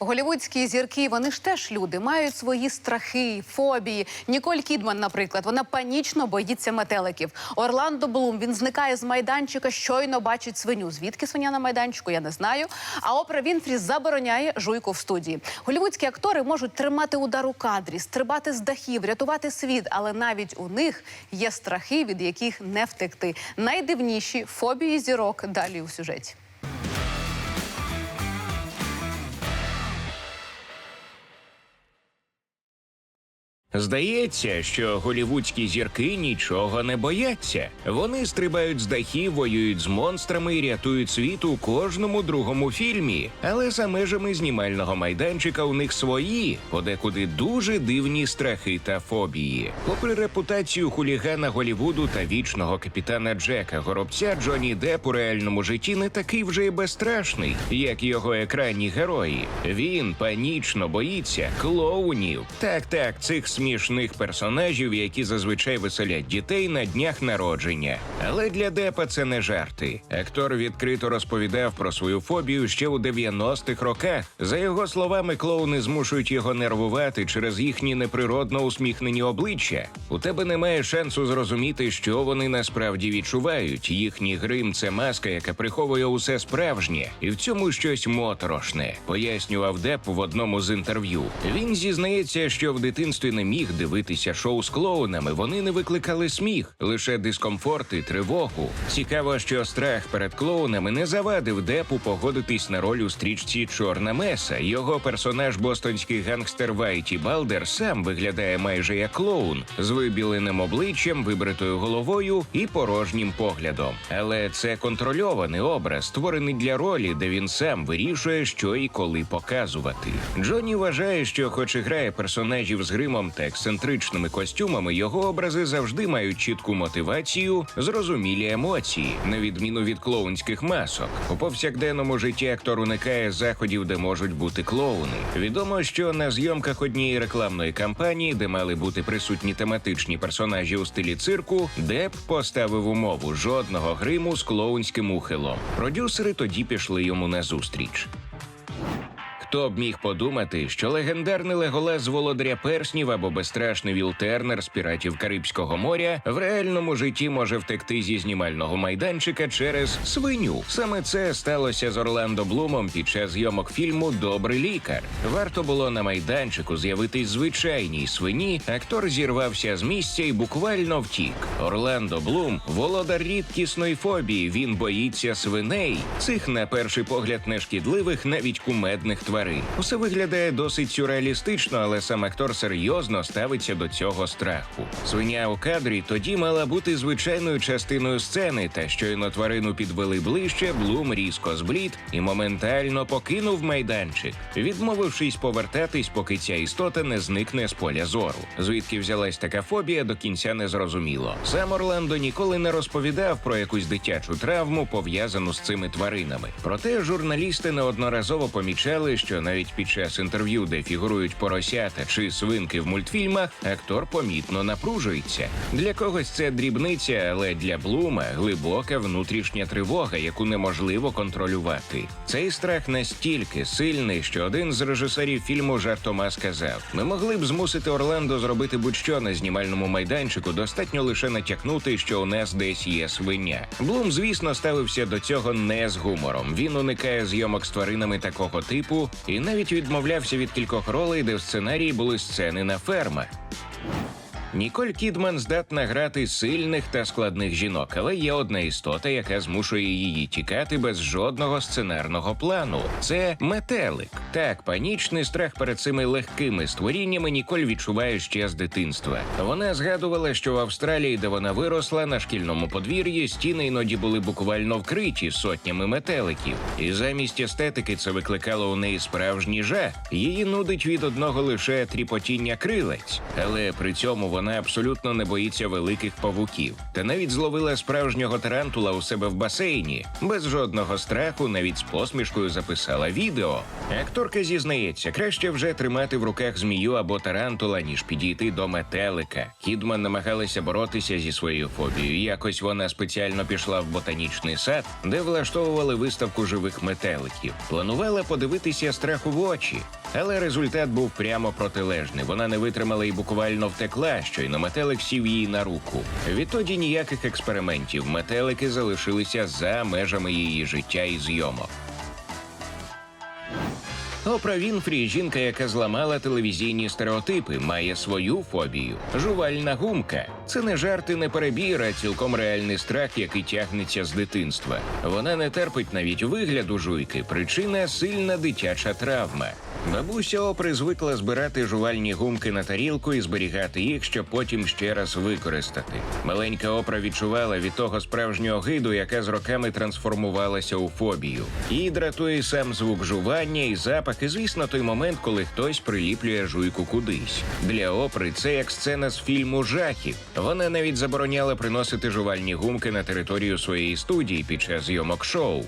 Голівудські зірки, вони ж теж люди, мають свої страхи, фобії. Ніколь Кідман, наприклад, вона панічно боїться метеликів. Орландо Блум він зникає з майданчика, щойно бачить свиню. Звідки свиня на майданчику? Я не знаю. А Опра Вінфрі забороняє жуйку в студії. Голівудські актори можуть тримати удар у кадрі, стрибати з дахів, рятувати світ, але навіть у них є страхи, від яких не втекти. Найдивніші фобії зірок далі у сюжеті. Здається, що голівудські зірки нічого не бояться. Вони стрибають з дахів, воюють з монстрами і рятують світ у кожному другому фільмі. Але за межами знімального майданчика у них свої, подекуди дуже дивні страхи та фобії. Попри репутацію хулігана Голівуду та вічного капітана Джека Горобця, Джонні Депп у реальному житті не такий вже й безстрашний, як його екранні герої. Він панічно боїться клоунів. Так, так, цих смішних персонажів, які зазвичай веселять дітей на днях народження. Але для Депа це не жарти. Актор відкрито розповідав про свою фобію ще у 90-х роках. За його словами, клоуни змушують його нервувати через їхні неприродно усміхнені обличчя. У тебе немає шансу зрозуміти, що вони насправді відчувають. Їхній грим це маска, яка приховує усе справжнє, і в цьому щось моторошне. Пояснював Деп в одному з інтерв'ю. Він зізнається, що в дитинстві не міг дивитися шоу з клоунами. Вони не викликали сміх, лише дискомфорт і тривогу. Цікаво, що страх перед клоунами не завадив Депу погодитись на роль у стрічці Чорна Меса. Його персонаж, бостонський гангстер Вайті Балдер, сам виглядає майже як клоун з вибіленим обличчям, вибритою головою і порожнім поглядом. Але це контрольований образ, створений для ролі, де він сам вирішує, що і коли показувати. Джонні вважає, що, хоч і грає персонажів з гримом та ексцентричними костюмами, його образи завжди мають чітку мотивацію, зрозумілі емоції, на відміну від клоунських масок. У повсякденному житті актор уникає заходів, де можуть бути клоуни. Відомо, що на зйомках однієї рекламної кампанії, де мали бути присутні тематичні персонажі у стилі цирку, Деп поставив умову жодного гриму з клоунським ухилом. Продюсери тоді пішли йому назустріч. Хто б міг подумати, що легендарний Леголас з володаря перснів або безстрашний Віл Тернер з піратів Карибського моря в реальному житті може втекти зі знімального майданчика через свиню. Саме це сталося з Орландо Блумом під час зйомок фільму Добрий лікар. Варто було на майданчику з'явитись звичайній свині. Актор зірвався з місця і буквально втік. Орландо Блум володар рідкісної фобії. Він боїться свиней. Цих на перший погляд нешкідливих, навіть кумедних тварин. Усе виглядає досить сюрреалістично, але сам актор серйозно ставиться до цього страху. Свиня у кадрі тоді мала бути звичайною частиною сцени, та щойно тварину підвели ближче, Блум різко зблід і моментально покинув майданчик, відмовившись повертатись, поки ця істота не зникне з поля зору. Звідки взялась така фобія, до кінця не зрозуміло. Сам Орландо ніколи не розповідав про якусь дитячу травму, пов'язану з цими тваринами. Проте журналісти неодноразово помічали, що навіть під час інтерв'ю, де фігурують поросята чи свинки в мультфільмах, актор помітно напружується. Для когось це дрібниця, але для Блума глибока внутрішня тривога, яку неможливо контролювати. Цей страх настільки сильний, що один з режисерів фільму жартома сказав: ми могли б змусити Орландо зробити будь-що на знімальному майданчику. Достатньо лише натякнути, що у нас десь є свиня. Блум, звісно, ставився до цього не з гумором. Він уникає зйомок з тваринами такого типу і навіть відмовлявся від кількох ролей, де в сценарії були сцени на фермах. Ніколь Кідман здатна грати сильних та складних жінок, але є одна істота, яка змушує її тікати без жодного сценарного плану. Це метелик. Так, панічний страх перед цими легкими створіннями Ніколь відчуває ще з дитинства. Вона згадувала, що в Австралії, де вона виросла, на шкільному подвір'ї стіни іноді були буквально вкриті сотнями метеликів, і замість естетики це викликало у неї справжній жах. Її нудить від одного лише тріпотіння крилець, але при цьому вона абсолютно не боїться великих павуків, та навіть зловила справжнього тарантула у себе в басейні. Без жодного страху, навіть з посмішкою записала відео. Акторка зізнається, краще вже тримати в руках змію або тарантула, ніж підійти до метелика. Кідман намагалася боротися зі своєю фобією. Якось вона спеціально пішла в ботанічний сад, де влаштовували виставку живих метеликів. Планувала подивитися страху в очі, але результат був прямо протилежний. Вона не витримала і буквально втекла, щойно метелик сів їй на руку. Відтоді ніяких експериментів. Метелики залишилися за межами її життя і зйомок. Опра Вінфрі, жінка, яка зламала телевізійні стереотипи, має свою фобію. Жувальна гумка. Це не жарт і не перебір, а цілком реальний страх, який тягнеться з дитинства. Вона не терпить навіть вигляду жуйки. Причина сильна дитяча травма. Бабуся Опри звикла збирати жувальні гумки на тарілку і зберігати їх, щоб потім ще раз використати. Маленька опра відчувала від того справжнього гиду, яка з роками трансформувалася у фобію. Її дратує сам звук жування і запах, і звісно, той момент, коли хтось приліплює жуйку кудись. Для опри це як сцена з фільму жахів. Вона навіть забороняла приносити жувальні гумки на територію своєї студії під час зйомок шоу.